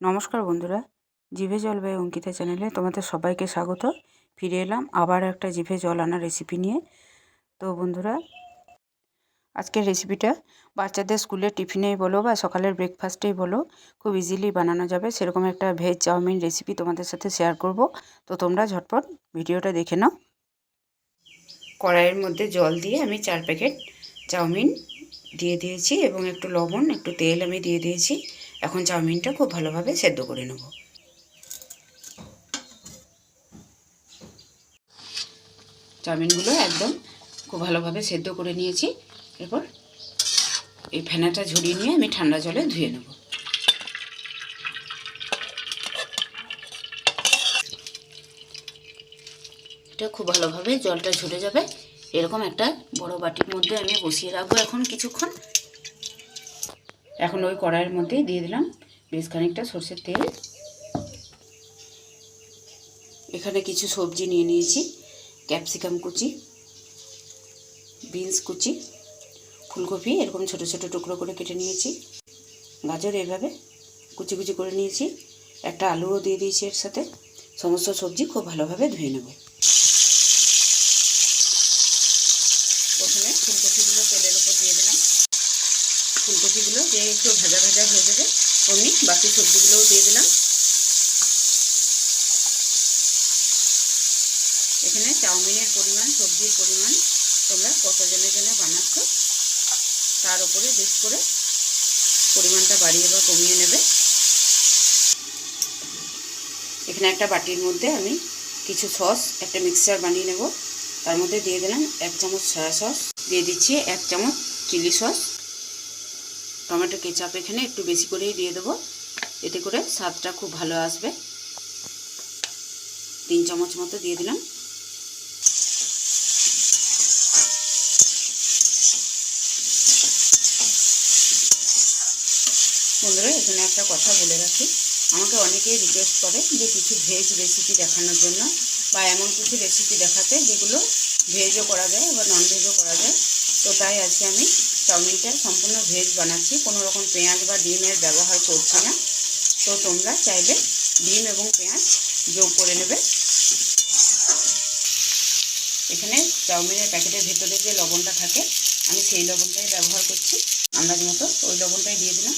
নমস্কার বন্ধুরা, জিভে জল বাই অঙ্কিতা চ্যানেলে তোমাদের সবাইকে স্বাগত। ফিরে এলাম আবার একটা জিভে জল আনা রেসিপি নিয়ে। তো বন্ধুরা, আজকের রেসিপিটা বাচ্চাদের স্কুলের টিফিনেই বলো বা সকালের ব্রেকফাস্টেই বলো, খুব ইজিলি বানানো যাবে। সেরকম একটা ভেজ চাউমিন রেসিপি তোমাদের সাথে শেয়ার করব। তো তোমরা ঝটপট ভিডিওটা দেখে নাও। কড়াইয়ের মধ্যে জল দিয়ে আমি চার প্যাকেট চাউমিন দিয়ে দিয়েছি এবং একটু লবণ, একটু তেল আমি দিয়ে দিয়েছি। এখন চাউমিনটা খুব ভালোভাবে সেদ্ধ করে নেব। চাউমিনগুলো একদম খুব ভালোভাবে সেদ্ধ করে নিয়েছি। এরপর এই ফেনাটা ঝরিয়ে নিয়ে আমি ঠান্ডা জলে ধুয়ে নেব। এটা খুব ভালোভাবে জলটা ঝরে যাবে। এরকম একটা বড় বাটির মধ্যে আমি বসিয়ে রাখব এখন কিছুক্ষণ। এখন ওই কড়াইয়ের মধ্যেই দিয়ে দিলাম বেশ খানিকটা সর্ষের তেল। এখানে কিছু সবজি নিয়ে নিয়েছি, ক্যাপসিকাম কুচি, বিনস কুচি, ফুলকপি, এরকম ছোট ছোট টুকরো করে কেটে নিয়েছি। গাজর এভাবে কুচি কুচি করে নিয়েছি। একটা আলুও দিয়ে দিয়েছি এর সাথে। সমস্ত সবজি খুব ভালোভাবে ধুয়ে নেব। প্রথমে ফুলকপিগুলো তেলের উপর দিয়ে দিলাম। ফুলকপিগুলো যে একটু ভাজা ভাজা হয়ে যাবে। অমনি বাকি সবজিগুলোও দিয়ে দিলাম। এখানে চাউমিনের পরিমাণ, সবজির পরিমাণ তোমরা কতজনের জন্য বানাচ্ছ, তার উপরে বেশ করে পরিমাণটা বাড়িয়ে বা কমিয়ে নেবে। এখানে একটা বাটির মধ্যে আমি কিছু সস, একটা মিক্সচার বানিয়ে নেব। তার মধ্যে দিয়ে দিলাম এক চামচ সয়া সস, দিয়ে দিচ্ছি এক চামচ চিলি সস। টমেটো কেচাপ এখানে একটু বেশি করেই দিয়ে দেবো। এতে করে স্বাদটা খুব ভালো আসবে। তিন চামচ মতো দিয়ে দিলাম। বন্ধুরা, এখানে একটা কথা বলে রাখি। আমাকে অনেকেই রিকোয়েস্ট করে যে কিছু ভেজ রেসিপি দেখানোর জন্য বা এমন কিছু রেসিপি দেখাতে যেগুলো ভেজও করা যায় বা নন ভেজও করা যায়। তো তাই আজকে আমি চাউমিনটা সম্পূর্ণ ভেজ বানাচ্ছি। কোনো রকম পেঁয়াজ বা ডিমের ব্যবহার করছি না। তো তোমরা চাইলে ডিম এবং পেঁয়াজ যোগ করে নেবে। এখানে চাউমিনের প্যাকেটের ভেতরে যে লবণটা থাকে, আমি সেই লবণটাই ব্যবহার করছি। আন্দাজ মতো ওই লবণটাই দিয়ে দিলাম।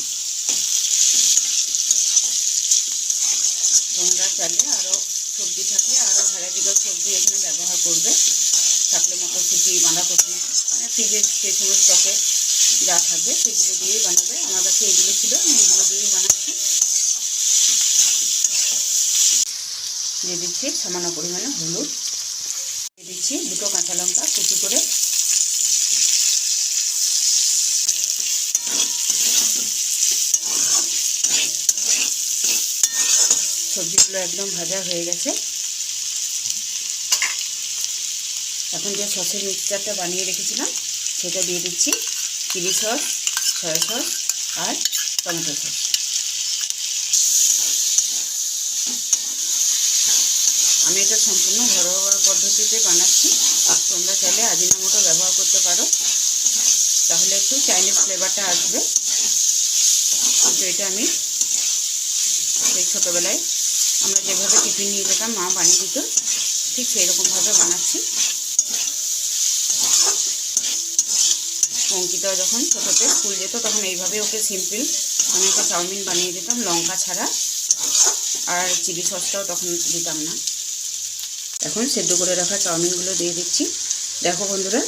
তোমরা চাইলে আরও সবজি থাকলে আরও ভ্যারাইটিক্যাল সবজি এখানে ব্যবহার করবে। থাকলে মটরশুঁটি, বাঁধাকপি। ফ্রিজের সেই সময় স্টকে যা থাকবে সেগুলো দিয়েই বানাবে। আমার কাছে এগুলো ছিল, আমি এগুলো দিয়েই বানাচ্ছি। দিয়ে দিচ্ছি সামান্য পরিমাণে হলুদ। দিয়ে দিচ্ছি দুটো কাঁচা লঙ্কা কুচি করে। সবজিগুলো একদম ভাজা হয়ে গেছে। এখন যে সসের মিক্সচারটা বানিয়ে রেখেছিলাম, সেটা দিয়ে দিচ্ছি চিলি সস, সয়া সস আর টমেটো সস। আমি এটা সম্পূর্ণ ঘরোয়া পদ্ধতিতে বানাচ্ছি। তোমরা চাইলে আজিনামোটো ব্যবহার করতে পারো। তাহলে একটু চাইনিজ ফ্লেভারটা আসবে। কিন্তু এটা আমি সেই ছোটোবেলায় আমরা যেভাবে টিফিন নিয়ে যেতাম, মা বানিয়ে দিত, ঠিক সেই রকমভাবে বানাচ্ছি। অঙ্কিতা যখন ছোটোতে স্কুল যেত, তখন এইভাবে ওকে সিম্পল আমি একটা চাউমিন বানিয়ে দিতাম, লঙ্কা ছাড়া। আর চিলি সসটাও তখন দিতাম না। এখন সেদ্ধ করে রাখা চাউমিনগুলো দিয়ে দিচ্ছি। দেখো বন্ধুরা,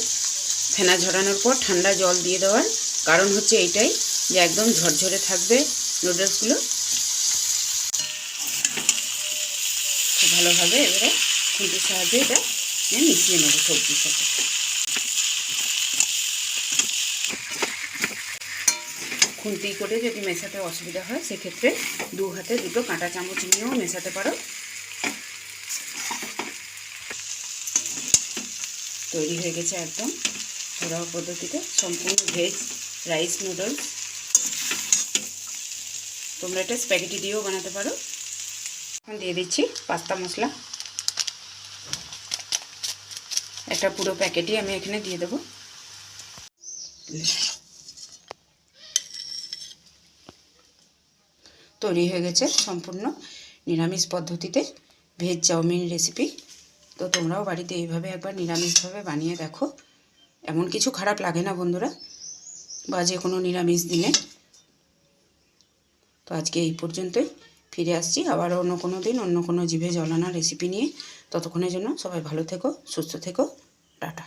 ফেনা ঝরানোর পর ঠান্ডা জল দিয়ে দেওয়ার কারণ হচ্ছে এইটাই যে একদম ঝরঝরে থাকবে নুডলসগুলো। খুব ভালোভাবে এবারে খুঁটির সাহায্যে এটা মিশিয়ে নেব সবজির সাথে। খুন্তি করে যদি মেশাতে অসুবিধা হয়, সেক্ষেত্রে দু হাতে দুটো কাঁটা চামচ নিয়েও মেশাতে পারো। তৈরি হয়ে গেছে একদম ঘরোয়া পদ্ধতিতে। সম্পূর্ণ ভেজ রাইস নুডলস। তোমরা এটা স্প্যাগেটি দিয়েও বানাতে পারো। এখন দিয়ে দিচ্ছি পাস্তা মশলা। একটা পুরো প্যাকেটই আমি এখানে দিয়ে দেবো। তৈরি হয়ে গেছে সম্পূর্ণ নিরামিষ পদ্ধতিতে ভেজ চাউমিন রেসিপি তো তোমরাও বাড়িতে এইভাবে একবার নিরামিষভাবে বানিয়ে দেখো। এমন কিছু খারাপ লাগে না বন্ধুরা, বা যে কোনো নিরামিষ দিনে। তো আজকে এই পর্যন্তই, ফিরে আসছি আবার অন্য কোনো দিন, অন্য কোনো জিভে জলানা রেসিপি নিয়ে। ততক্ষণের জন্য সবাই ভালো থেকো, সুস্থ থেকো, টাটা।